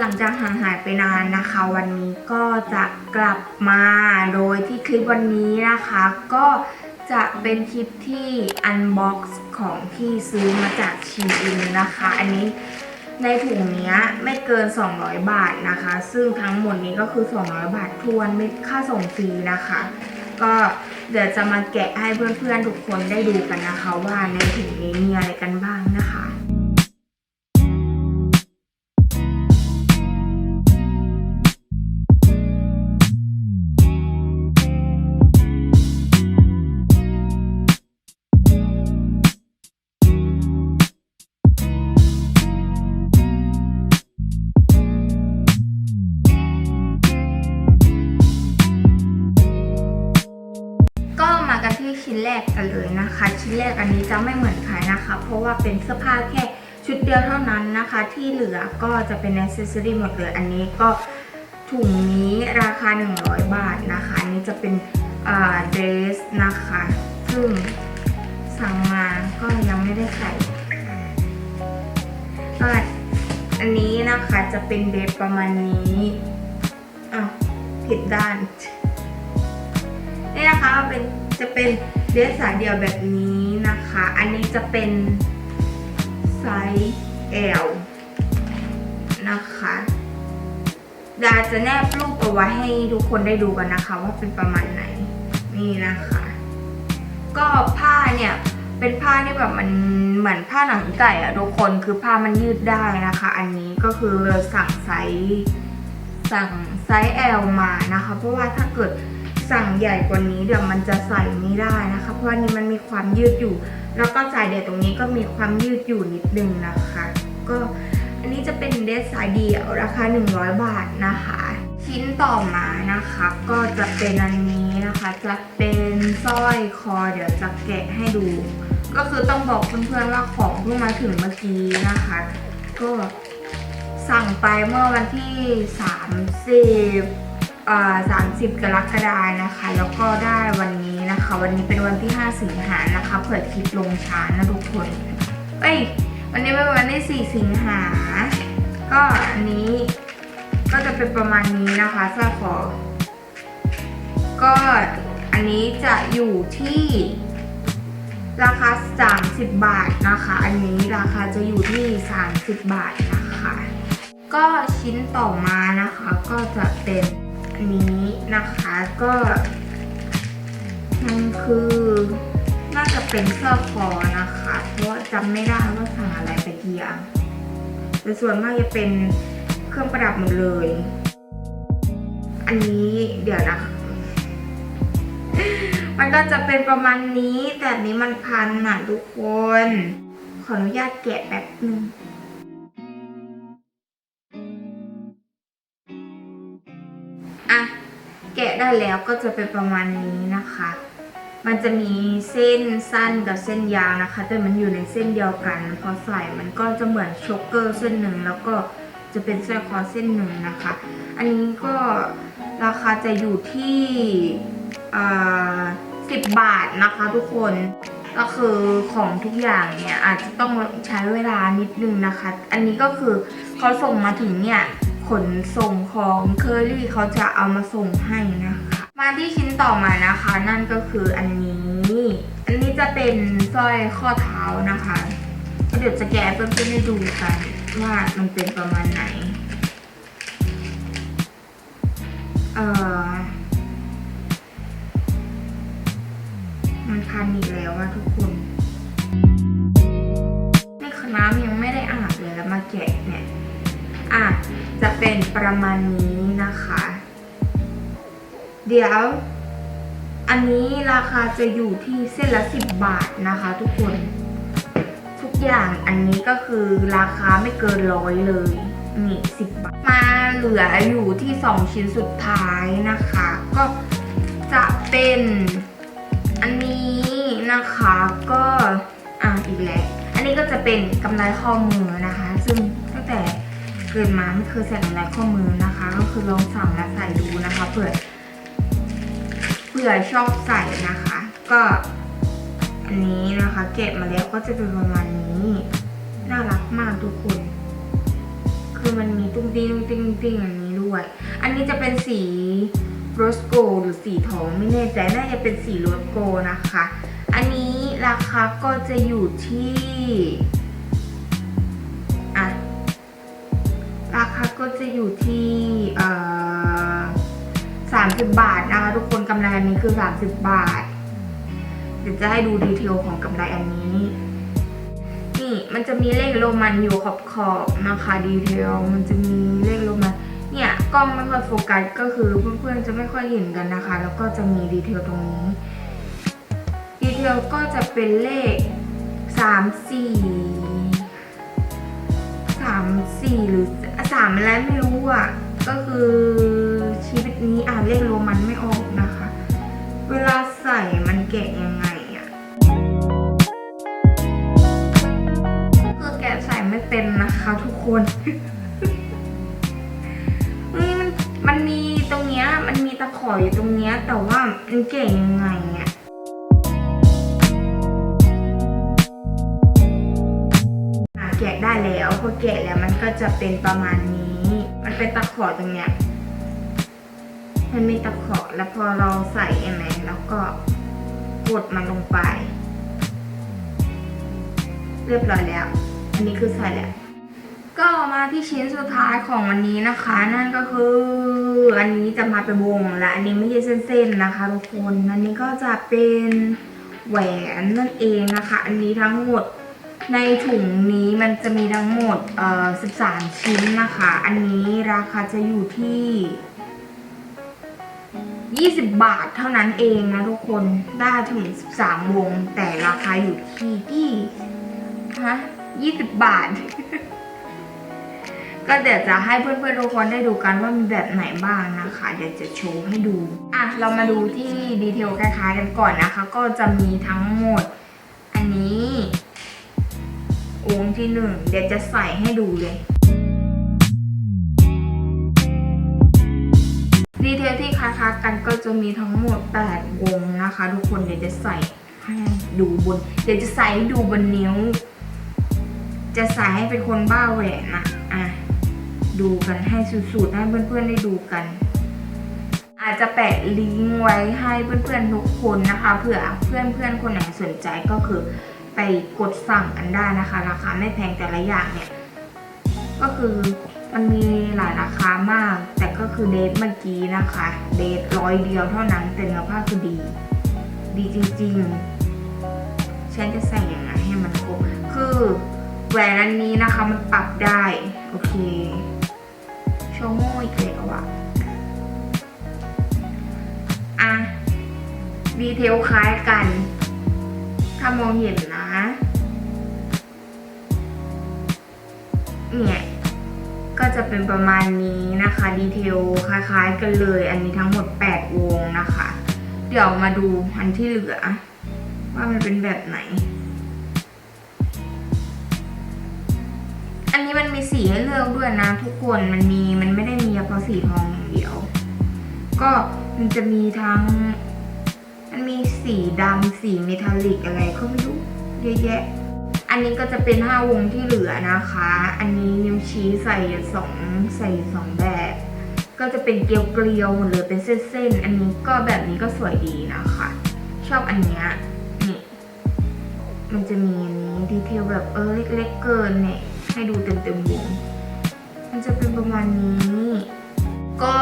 หลังจากห่างหายไปนานนะคะ วันนี้ก็จะกลับมาโดยที่คลิปวันนี้นะคะ ก็จะเป็นคลิปที่อันบ็อกซ์ของที่ซื้อมาจากชีอินนะคะ อันนี้ในถุงนี้ไม่เกิน 200 บาทนะคะ ซึ่งทั้งหมดนี้ก็คือ 200 บาททวนไม่ค่าส่งฟรีนะคะ ก็เดี๋ยวจะมาแกะให้เพื่อนๆทุกคนได้ดูกันนะคะ ว่าในถุงนี้มีอะไรกันบ้างนะคะ ชิ้นแรกกันเลยนะคะ ชิ้นแรกอันนี้จะไม่เหมือนใครนะคะ เพราะว่าเป็นเสื้อผ้าแค่ชุดเดียวเท่านั้นนะคะ ที่เหลือก็จะเป็นอ c เซอรี่หมดเลย อันนี้ก็ถุงนี้ราคา 100 บาทนะคะอันนี้จะเป็นอ่าเดรสนะคะ ซึ่งสั่งมาก็ยังไม่ได้ใส่ก็อันนี้นะคะจะเป็นเดรสประมาณนี้อะผิดด้านนี่นะคะเป็น จะเป็นเดรสสายเดี่ยวแบบนี้นะคะ อันนี้จะเป็นไซส์ L นะคะดาจะแนบรูปเอาไว้ให้ทุกคนได้ดูกันนะคะ ว่าเป็นประมาณไหนนี่นะคะ ก็ผ้าเนี่ยเป็นผ้าที่แบบมันเหมือนผ้าหนังไก่อะทุกคนคือผ้ามันยืดได้นะคะ อันนี้ก็คือเลยสั่งไซส์สั่งไซส์ L มานะคะ เพราะว่าถ้าเกิด สั่งใหญ่กว่านี้เดี๋ยวมันจะใส่ไม่ได้นะคะ เพราะนนี้มันมีความยืดอยู่ แล้วก็สายเดี่ยวตรงนี้ก็มีความยืดอยู่นิดนึงนะคะ ก็อันนี้จะเป็นเดสสายเดี่ยวราคา 100 บาทนะคะ ชิ้นต่อมานะคะ ก็จะเป็นอันนี้นะคะ จะเป็นสร้อยคอเดี๋ยวจะแกะให้ดู ก็คือต้องบอกเพื่อนๆว่าของเพิ่งมาถึงเมื่อกี้นะคะ ก็สั่งไปเมื่อวันที่ 30 30 กรกฎานะคะ แล้วก็ได้วันนี้นะคะ วันนี้เป็นวันที่ 5 สิงหานะคะเผื่อคลิปลงช้านะทุกคน เอ้ย วันนี้เป็นวันที่ 4 สิงหา ก็อันนี้ก็จะเป็นประมาณนี้นะคะสร้อก็อันนี้จะอยู่ที่ราคา 30 บาทนะคะ อันนี้ราคาจะอยู่ที่ 30 บาทนะคะ ก็ชิ้นต่อมานะคะก็จะเป็น นี้นะคะก็มันคือน่าจะเป็นเสื้อคอนะคะ เพราะจำไม่ได้ว่าสั่งอะไรไปกี่อย่างแต่ส่วนมากจะเป็นเครื่องประดับหมดเลย อันนี้เดี๋ยวนะ มันก็จะเป็นประมาณนี้ แต่นนี้มันพันน่ะทุกคน ขออนุญาตแกะแบบนึง ได้แล้วก็จะเป็นประมาณนี้นะคะ มันจะมีเส้นสั้นกับเส้นยาวนะคะ แต่มันอยู่ในเส้นเดียวกัน พอใส่มันก็จะเหมือนช็อกเกอร์เส้นหนึ่งแล้วก็จะเป็นสร้อยคอเส้นหนึ่งนะคะ อันนี้ก็ราคาจะอยู่ที่สิบบาทนะคะทุกคนก็คือของทุกอย่างเนี่ยอาจจะต้องใช้เวลานิดนึงนะคะ อันนี้ก็คือเขาส่งมาถึงเนี่ย ขนส่งของเคอรี่เขาจะเอามาส่งให้นะคะ มาที่ชิ้นต่อมานะคะ นั่นก็คืออันนี้ อันนี้จะเป็นสร้อยข้อเท้านะคะเดี๋ยวจะแกะเพื่อนๆได้ดูกันว่ามันเป็นประมาณไหน เอ่อ มันพันอีกแล้วอะทุกคน จะเป็นประมาณนี้นะคะ เดี๋ยว อันนี้ราคาจะอยู่ที่เส้นละสิบบาทนะคะ ทุกคน ทุกอย่างอันนี้ก็คือราคาไม่เกินร้อยเลยนี่สิบบาท มาเหลืออยู่ที่สองชิ้นสุดท้ายนะคะ ก็จะเป็นอันนี้นะคะก็อะอีกแล้ว อันนี้ก็จะเป็นกำไรข้อมือนะคะ ซึ่ง เกิดมาไม่เคยใส่กำไรข้อมือนะคะ ก็คือลองสั่งและใส่ดูนะคะเผื่อเผื่อชอบใส่นะคะ ก็อันนี้นะคะเก็บมาแล้วก็จะเป็นประมาณนี้น่ารักมากทุกคน คือมันมีตุ้งติ้งตุ้งติ้งตุ้งติ้งอย่างนี้ด้วย อันนี้จะเป็นสีโรสโกหรือสีทองไม่แน่ใจน่าจะเป็นสีโรสโกนะคะ อันนี้ราคาก็จะอยู่ที่ ก็จะอยู่ที่สามสิบบาทนะคะทุกคนกำไรอันนี้คือสามสิบบาท เดี๋ยวจะให้ดูดีเทลของกำไรอันนี้ นี่มันจะมีเลขโรมันอยู่ขอบขอบๆนะคะดีเทลมันจะมีเลขโรมันเนี่ยกล้องไม่ค่อยโฟกัสก็คือเพื่อนๆจะไม่ค่อยเห็นกันนะคะ แล้วก็จะมีดีเทลตรงนี้ดีเทลก็จะเป็นเลขสามสี่สามสี่หรือ สามอะไรไม่รู้อะ ก็คือชีวิตนี้อ่านเลขโรมันไม่ออกนะคะ เวลาใส่มันแกะยังไงอะคือแกะใส่ไม่เป็นนะคะทุกคนเฮ้ยมันมันมีตรงเนี้ย มันมีตะขออยู่ตรงเนี้ย แต่ว่ามันแกะยังไงอะอะ แกะได้แล้วพอแกะแล้วมันก็จะเป็นประมาณนี้ มันเป็นตะขอตรงเนี้ยมันมีตะขอแล้วพอเราใส่เอมแล้วก็กดมันลงไป เรียบร้อยแล้ว อันนี้คือใส่แล้วก็มาที่ชิ้นสุดท้ายของวันนี้นะคะ นั่นก็คืออันนี้จะมาเป็นวงและอันนี้ไม่ใช่เส้นๆนะคะทุกคนอันนี้ก็จะเป็นแหวนนั่นเองนะคะ อันนี้ทั้งหมด ในถุงนี้มันจะมีทั้งหมดเอ่อ13 ชิ้นนะคะ อันนี้ราคาจะอยู่ที่ 20 บาทเท่านั้นเองนะทุกคน ได้ถึง 13 วง แต่ราคาอยู่ที่ที่ฮะ20 บาท ก็เดี๋ยวจะให้เพื่อนๆทุกคนได้ดูกันว่ามีแบบไหนบ้างนะคะ เดี๋ยวจะโชว์ให้ดู อะ เรามาดูที่ดีเทลคล้ายๆกันก่อนนะคะ ก็จะมีทั้งหมด วงที่หนึ่งเดี๋ยวจะใส่ให้ดูเลยดีเทลที่คล้ายๆกันก็จะมีทั้งหมด 8 วงนะคะ ทุกคนเดี๋ยวจะใส่ให้ดูบน เดี๋ยวจะใส่ให้ดูบนนิ้ว จะใส่ให้เป็นคนบ้าแหวนนะอะดูกันให้สุดๆให้เพื่อนๆได้ดูกัน อาจจะแปะลิงก์ไว้ให้เพื่อนๆทุกคนนะคะเผื่อเพื่อนๆคนไหนสนใจก็คือ ไปกดสั่งกันได้นะคะ ราคาไม่แพงแต่ละอย่างเนี่ย ก็คือมันมีหลายราคามาก แต่ก็คือเดทเมื่อกี้นะคะ เดทร้อยเดียวเท่านั้นแต่เนื้อผ้าคือดี ดีจริงๆ ฉันจะใส่อยังไงให้มันครบคือแหวนอันนี้นะคะมันปรับได้ โอเคโชว์โม่อีกแล้วอะอะดีเทลคล้ายกัน ถ้ามองเห็นนะ เนี่ย ก็จะเป็นประมาณนี้นะคะ ดีเทลคล้ายๆกันเลย อันนี้ทั้งหมด 8 วงนะคะ เดี๋ยวมาดูอันที่เหลือ ว่ามันเป็นแบบไหน อันนี้มันมีสีให้เลือกด้วยนะ ทุกคน มันมี มันไม่ได้มีเฉพาะสีทองอย่างเดียว ก็มันจะมีทั้ง มันมี สีดำสีเมทัลลิกอะไรก็ไม่รู้เยอะแยะ อันนี้ก็จะเป็น 5 วงที่เหลือนะคะ อันนี้นิ้วชี้ใส่สองใส่สองแบบ ก็จะเป็นเกลียวเกลียวๆหมดเลยเป็นเส้นๆ อันนี้ก็แบบนี้ก็สวยดีนะคะ ชอบอันเนี้ยนี่มันจะมีอันนี้ดีเทลแบบเออเล็กๆเกินเนี่ยให้ดูเต็มๆวงมันจะเป็นประมาณนี้ก็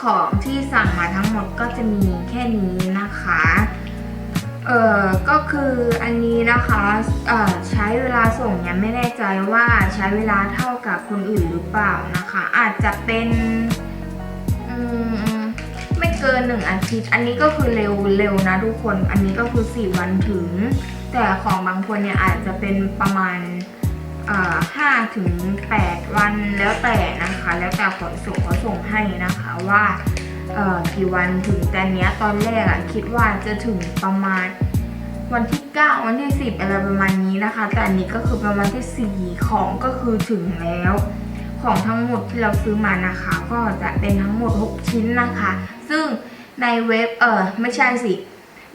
ของที่สั่งมาทั้งหมดก็จะมีแค่นี้นะคะ เอ่อก็คืออันนี้นะคะเอ่อใช้เวลาส่งเนี่ยไม่แน่ใจว่าใช้เวลาเท่ากับคนอื่นหรือเปล่านะคะ อาจจะเป็นอืมไม่เกินหนึ่งอาทิตย์ อันนี้ก็คือเร็วเร็วนะทุกคน อันนี้ก็คือสี่วันถึง แต่ของบางคนเนี่ยอาจจะเป็นประมาณห้าถึงแปดวันแล้วแต่นะคะ แล้วแต่ขนส่งเขาส่งให้นะคะว่า กี่วันถึงแต่เนี้ยตอนแรกอะคิดว่าจะถึงประมาณวันที่ 9 วันที่ 10 อะไรประมาณนี้นะคะ แต่อันนี้ก็คือประมาณที่ 4 ของก็คือถึงแล้ว ของทั้งหมดที่เราซื้อมานะคะ ก็จะเป็นทั้งหมด 6 ชิ้นนะคะ ซึ่งในเว็บเออไม่ใช่สิ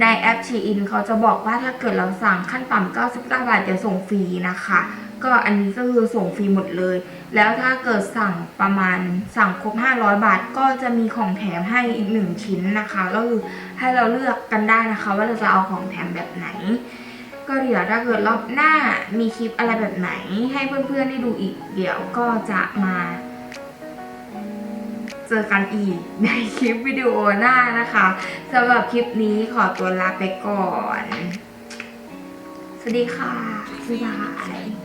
ในแอปชีอินเขาจะบอกว่าถ้าเกิดเราสั่งขั้นต่ำ99บาทจะส่งฟรีนะคะ ก็อันนี้ก็คือส่งฟรีหมดเลย แล้วถ้าเกิดสั่งประมาณสั่งครบ 500 บาท ก็จะมีของแถมให้อีกหนึ่งชิ้นนะคะ ก็คือให้เราเลือกกันได้นะคะ ว่าเราจะเอาของแถมแบบไหน ก็เดี๋ยวถ้าเกิดรอบหน้ามีคลิปอะไรแบบไหน ให้เพื่อนๆได้ดูอีก เดี๋ยวก็จะมาเจอกันอีกในคลิปวิดีโอหน้านะคะสำหรับคลิปนี้ขอตัวลาไปก่อน สวัสดีค่ะบ๊ายบาย